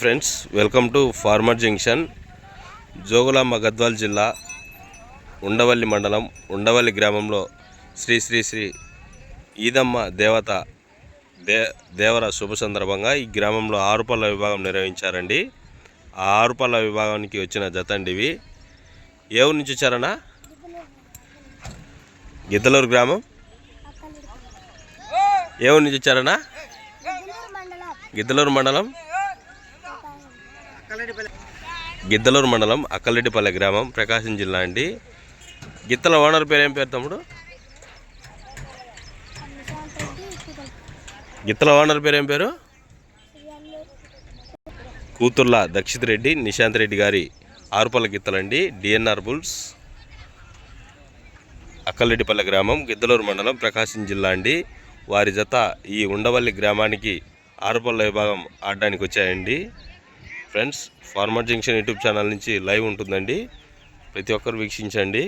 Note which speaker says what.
Speaker 1: Friends welcome to farmer junction Jogulamba Gadwal జిల్లా ఉండవల్లి మండలం ఉండవల్లి గ్రామంలో శ్రీ శ్రీ శ్రీ ఈదమ్మ దేవత దే దేవర శుభ సందర్భంగా ఈ గ్రామంలో ఆరుపల్ల విభాగం నిర్వహించారండి. ఆ ఆరుపల్ల విభాగానికి వచ్చిన జతండి ఇవి ఏ ఊరు నుంచి వచ్చారన్నా? గిద్దలూరు గ్రామం. ఏ ఊరు నుంచి వచ్చారన్నా? గిద్దలూరు మండలం. గిద్దలూరు మండలం అక్కలరెడ్డిపల్లె గ్రామం ప్రకాశం జిల్లా అండి. గిత్తల ఓనర్ పేరు ఏం పేరు తమ్ముడు? గిత్తల ఓనర్ పేరు ఏం పేరు? కూతుర్ల దక్షిత్ రెడ్డి నిశాంత్ రెడ్డి గారి ఆరుపల్ల గిత్తలండి డిఎన్ఆర్ బుల్స్. అక్కలరెడ్డిపల్లె గ్రామం గిద్దలూరు మండలం ప్రకాశం జిల్లా అండి. వారి జత ఈ ఉండవల్లి గ్రామానికి ఆరుపల్ల విభాగం ఆడడానికి వచ్చాయండి. Friends farmer junction YouTube channel నుంచి లైవ్ ఉంటుందండి. ప్రతి ఒక్కరు వీక్షించండి.